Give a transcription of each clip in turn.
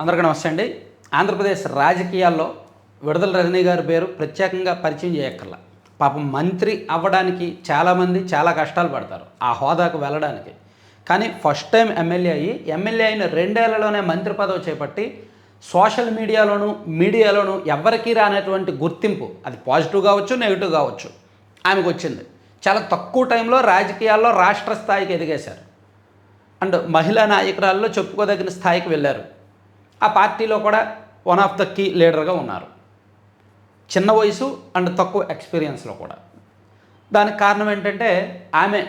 అందరికీ నమస్తే అండి. ఆంధ్రప్రదేశ్ రాజకీయాల్లో విడుదల రజనీ గారి పేరు ప్రత్యేకంగా పరిచయం చేయక్కర్లా. పాపం మంత్రి అవ్వడానికి చాలామంది చాలా కష్టాలు పడతారు ఆ హోదాకు వెళ్ళడానికి. కానీ ఫస్ట్ టైం ఎమ్మెల్యే అయ్యి ఎమ్మెల్యే అయిన రెండేళ్ళలోనే మంత్రి పదవి చేపట్టి సోషల్ మీడియాలోను మీడియాలోను ఎవరికీ రానటువంటి గుర్తింపు అది పాజిటివ్ కావచ్చు నెగిటివ్ కావచ్చు ఆమెకు వచ్చింది. చాలా తక్కువ టైంలో రాజకీయాల్లో రాష్ట్ర స్థాయికి ఎదిగేశారు. అండ్ మహిళా నాయకురాల్లో చెప్పుకోదగిన స్థాయికి వెళ్ళారు. ఆ పార్టీలో కూడా వన్ ఆఫ్ ద కీ లీడర్గా ఉన్నారు. చిన్న వయసు అండ్ తక్కువ ఎక్స్పీరియన్స్లో కూడా. దానికి కారణం ఏంటంటే ఆమె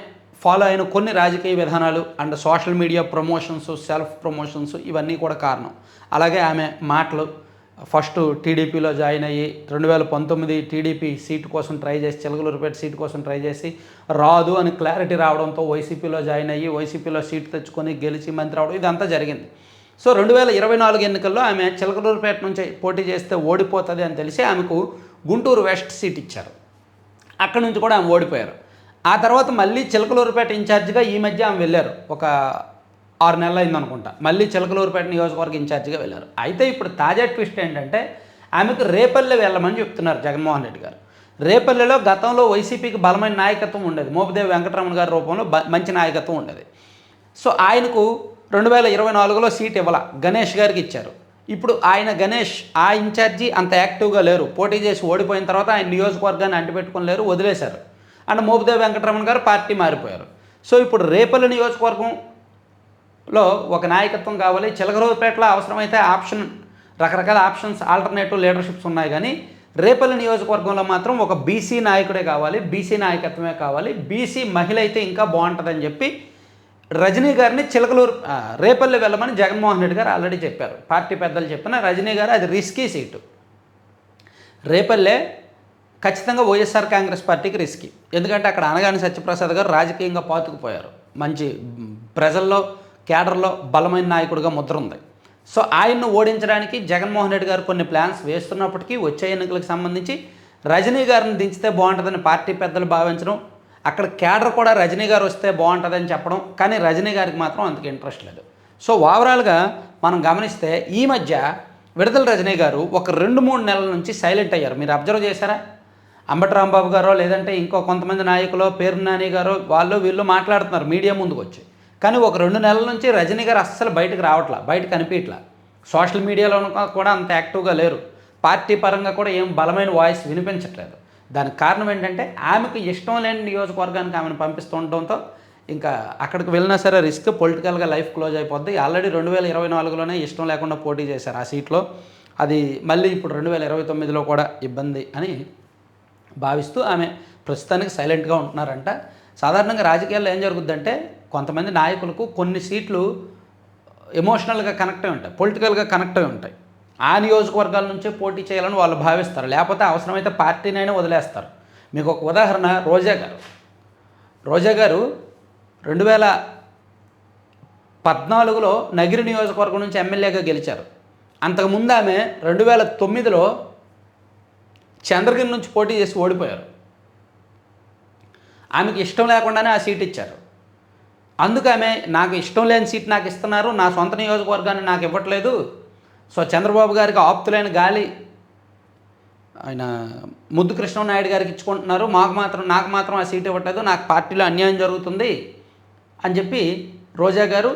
ఫాలో అయిన కొన్ని రాజకీయ విధానాలు and social media promotions self promotions ఇవన్నీ కూడా కారణం. అలాగే ఆమె మాటలు ఫస్ట్ టీడీపీలో జాయిన్ అయ్యి రెండు వేల పంతొమ్మిది టీడీపీ సీటు కోసం ట్రై చేసి చిలకలూరుపేట సీటు కోసం ట్రై చేసి రాదు అని క్లారిటీ రావడంతో వైసీపీలో జాయిన్ అయ్యి వైసీపీలో సీటు తెచ్చుకొని గెలిచి మంత్రి అవడం ఇదంతా జరిగింది. సో రెండు వేల ఇరవై నాలుగు ఎన్నికల్లో ఆమె చిలకలూరుపేట నుంచి పోటీ చేస్తే ఓడిపోతుంది అని తెలిసి ఆమెకు గుంటూరు వెస్ట్ సీట్ ఇచ్చారు. అక్కడ నుంచి కూడా ఆమె ఓడిపోయారు. ఆ తర్వాత మళ్ళీ చిలకలూరుపేట ఇన్ఛార్జిగా ఈ మధ్య ఆమె వెళ్ళారు. ఒక ఆరు నెలలు అయింది అనుకుంటా. మళ్ళీ చిలకలూరుపేట నియోజకవర్గ ఇన్ఛార్జిగా వెళ్ళారు. అయితే ఇప్పుడు తాజా ట్విస్ట్ ఏంటంటే ఆమెకు రేపల్లె వెళ్ళమని చెప్తున్నారు జగన్మోహన్ రెడ్డి గారు. రేపల్లెలో గతంలో వైసీపీకి బలమైన నాయకత్వం ఉండేది. మోపిదేవి వెంకటరమణ గారి రూపంలో మంచి నాయకత్వం ఉండేది. సో ఆయనకు రెండు వేల ఇరవై నాలుగులో సీట్ ఇవ్వాల. గణేష్ గారికి ఇచ్చారు. ఇప్పుడు ఆయన గణేష్ ఆ ఇన్ఛార్జి అంత యాక్టివ్గా లేరు. పోటీ చేసి ఓడిపోయిన తర్వాత ఆయన నియోజకవర్గాన్ని అంటిపెట్టుకుని లేరు వదిలేశారు. అండ్ మోపిదేవి వెంకటరమణ గారు పార్టీ మారిపోయారు. సో ఇప్పుడు రేపల్లి నియోజకవర్గంలో ఒక నాయకత్వం కావాలి. చిలకరూరుపేటలో అవసరమైతే ఆప్షన్ రకరకాల ఆప్షన్స్ ఆల్టర్నేటివ్ లీడర్షిప్స్ ఉన్నాయి కానీ రేపల్లి నియోజకవర్గంలో మాత్రం ఒక బీసీ నాయకుడే కావాలి. బీసీ నాయకత్వమే కావాలి. బీసీ మహిళ అయితే ఇంకా బాగుంటుందని చెప్పి రజనీ గారిని చిలకలూరు రేపల్లె రేపల్లి వెళ్ళమని జగన్మోహన్ రెడ్డి గారు ఆల్రెడీ చెప్పారు. పార్టీ పెద్దలు చెప్పిన రజనీ గారు అది రిస్కీ సీటు. రేపల్లె ఖచ్చితంగా వైఎస్ఆర్ కాంగ్రెస్ పార్టీకి రిస్కీ ఎందుకంటే అక్కడ అనగాని సత్యప్రసాద్ గారు రాజకీయంగా పాతుకుపోయారు. మంచి ప్రజల్లో కేడర్లో బలమైన నాయకుడిగా ముద్ర ఉంది. సో ఆయన్ను ఓడించడానికి జగన్మోహన్ రెడ్డి గారు కొన్ని ప్లాన్స్ వేస్తున్నప్పటికీ వచ్చే ఎన్నికలకు సంబంధించి రజనీ గారిని దించితే బాగుంటుందని పార్టీ పెద్దలు భావించడం అక్కడ క్యాడర్ కూడా రజనీ గారు వస్తే బాగుంటుందని చెప్పడం కానీ రజనీ గారికి మాత్రం అంతకు ఇంట్రెస్ట్ లేదు. సో ఓవరాల్గా మనం గమనిస్తే ఈ మధ్య విడుదల రజనీ గారు ఒక రెండు మూడు నెలల నుంచి సైలెంట్ అయ్యారు. మీరు అబ్జర్వ్ చేశారా? అంబటి రాంబాబు గారో లేదంటే ఇంకో కొంతమంది నాయకులు పేరు నాని గారో వాళ్ళు వీళ్ళు మాట్లాడుతున్నారు మీడియా ముందుకు వచ్చి. కానీ ఒక రెండు నెలల నుంచి రజనీ గారు అస్సలు బయటకు రావట్లా బయట కనిపించట్లా. సోషల్ మీడియాలో కూడా అంత యాక్టివ్గా లేరు. పార్టీ పరంగా కూడా ఏం బలమైన వాయిస్ వినిపించట్లేదు. దానికి కారణం ఏంటంటే ఆమెకు ఇష్టం లేని నియోజకవర్గానికి ఆమెను పంపిస్తుండటంతో ఇంకా అక్కడికి వెళ్ళినా సరే రిస్క్ పొలిటికల్గా లైఫ్ క్లోజ్ అయిపోద్ది. ఆల్రెడీ రెండు వేల ఇరవై నాలుగులోనే ఇష్టం లేకుండా పోటీ చేశారు ఆ సీట్లో. అది మళ్ళీ ఇప్పుడు రెండు వేల ఇరవై తొమ్మిదిలో కూడా ఇబ్బంది అని భావిస్తూ ఆమె ప్రస్తుతానికి సైలెంట్గా ఉంటున్నారంట. సాధారణంగా రాజకీయాల్లో ఏం జరుగుద్దంటే కొంతమంది నాయకులకు కొన్ని సీట్లు ఎమోషనల్గా కనెక్ట్ అయి ఉంటాయి పొలిటికల్గా కనెక్ట్ అయి ఉంటాయి. ఆ నియోజకవర్గాల నుంచే పోటీ చేయాలని వాళ్ళు భావిస్తారు. లేకపోతే అవసరమైతే పార్టీనైనా వదిలేస్తారు. మీకు ఒక ఉదాహరణ రోజా గారు. రోజా గారు రెండు వేల పద్నాలుగులో నగిరి నియోజకవర్గం నుంచి ఎమ్మెల్యేగా గెలిచారు. అంతకుముందు ఆమె రెండు వేల తొమ్మిదిలో చంద్రగిరి నుంచి పోటీ చేసి ఓడిపోయారు. ఆమెకి ఇష్టం లేకుండానే ఆ సీట్ ఇచ్చారు. అందుకు ఆమె నాకు ఇష్టం లేని సీట్ నాకు ఇస్తున్నారు నా సొంత నియోజకవర్గాన్ని నాకు ఇవ్వట్లేదు సో చంద్రబాబు గారికి ఆప్తులైన గాలి ఆయన ముద్దు కృష్ణనాయుడు గారికి ఇచ్చుకుంటున్నారు. మాకు మాత్రం నాకు మాత్రం ఆ సీట్ ఇవ్వట్లేదు. నాకు పార్టీలో అన్యాయం జరుగుతుంది అని చెప్పి రోజా గారు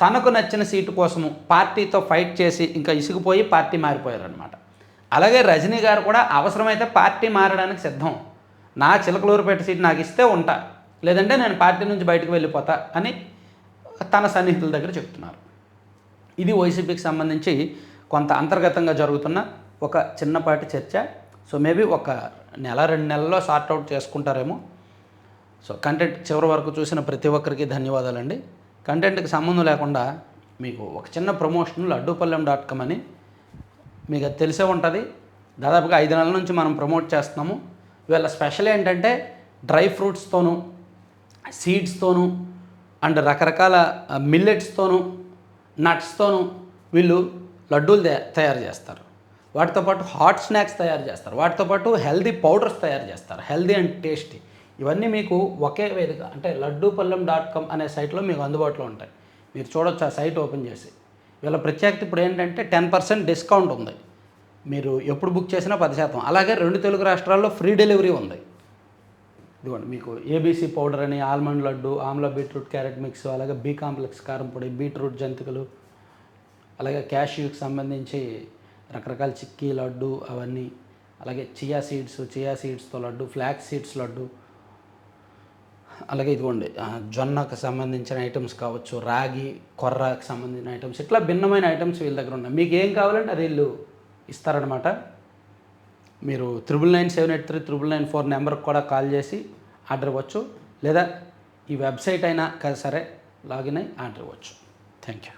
తనకు నచ్చిన సీటు కోసము పార్టీతో ఫైట్ చేసి ఇంకా ఇసుకుపోయి పార్టీ మారిపోయారు అనమాట అలాగే రజనీ గారు కూడా అవసరమైతే పార్టీ మారడానికి సిద్ధం. నా చిలకలూరుపేట సీట్ నాకు ఇస్తే ఉంటా. లేదంటే నేను పార్టీ నుంచి బయటకు వెళ్ళిపోతా అని తన సన్నిహితుల దగ్గర చెప్తున్నారు. ఇది వైసీపీకి సంబంధించి కొంత అంతర్గతంగా జరుగుతున్న ఒక చిన్నపాటి చర్చ. సో మేబీ ఒక నెల రెండు నెలల్లో సార్ట్ అవుట్ చేసుకుంటారేమో. సో కంటెంట్ చివరి వరకు చూసిన ప్రతి ఒక్కరికి ధన్యవాదాలండి. కంటెంట్కి సంబంధం లేకుండా మీకు ఒక చిన్న ప్రమోషన్ లడ్డూపల్లెం డాట్ కామ్ అని మీకు అది తెలిసే ఉంటుంది. దాదాపుగా ఐదు నెలల నుంచి మనం ప్రమోట్ చేస్తున్నాము. వీళ్ళ స్పెషల్ ఏంటంటే డ్రై ఫ్రూట్స్తోనూ సీడ్స్తోనూ అండ్ రకరకాల మిల్లెట్స్తోనూ నట్స్తోనూ వీళ్ళు లడ్డూలు తయారు చేస్తారు. వాటితో పాటు హాట్ స్నాక్స్ తయారు చేస్తారు. వాటితో పాటు హెల్దీ పౌడర్స్ తయారు చేస్తారు. Healthy and tasty. ఇవన్నీ మీకు ఒకే వేదిక అంటే లడ్డూపల్లెం డాట్ కామ్ అనే సైట్లో మీకు అందుబాటులో ఉంటాయి. మీరు చూడొచ్చు ఆ సైట్ ఓపెన్ చేసి. వీళ్ళ ప్రత్యేకత ఇప్పుడు ఏంటంటే టెన్ పర్సెంట్ డిస్కౌంట్ ఉంది. మీరు ఎప్పుడు బుక్ చేసినా పది శాతం. అలాగే రెండు తెలుగు రాష్ట్రాల్లో ఫ్రీ డెలివరీ ఉంది. ఇదిగోండి మీకు ఏబీసీ పౌడర్ అని almond laddu amla beetroot carrot mix అలాగే బీ కాంప్లెక్స్ కారం పొడి బీట్రూట్ జంతికలు అలాగే క్యాష్యూకి సంబంధించి రకరకాల చిక్కీ లడ్డు అవన్నీ అలాగే చియా సీడ్స్ చియా సీడ్స్తో లడ్డు ఫ్లాక్స్ సీడ్స్ లడ్డు. అలాగే ఇదిగోండి జొన్నకు సంబంధించిన ఐటమ్స్ కావచ్చు రాగి కొర్రకు సంబంధించిన ఐటమ్స్ ఇట్లా భిన్నమైన ఐటమ్స్ వీళ్ళ దగ్గర ఉన్నాయి. మీకు ఏం కావాలంటే అది వీళ్ళు ఇస్తారనమాట మీరు triple nine seven eight three triple nine four నెంబర్కి కూడా కాల్ చేసి ఆర్డర్ ఇవ్వచ్చు. లేదా ఈ వెబ్సైట్ అయినా కదా సరే లాగిన్ అయి ఆర్డర్ ఇవ్వచ్చు. Thank you